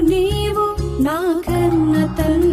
నీవు నా కన్న తల్లి.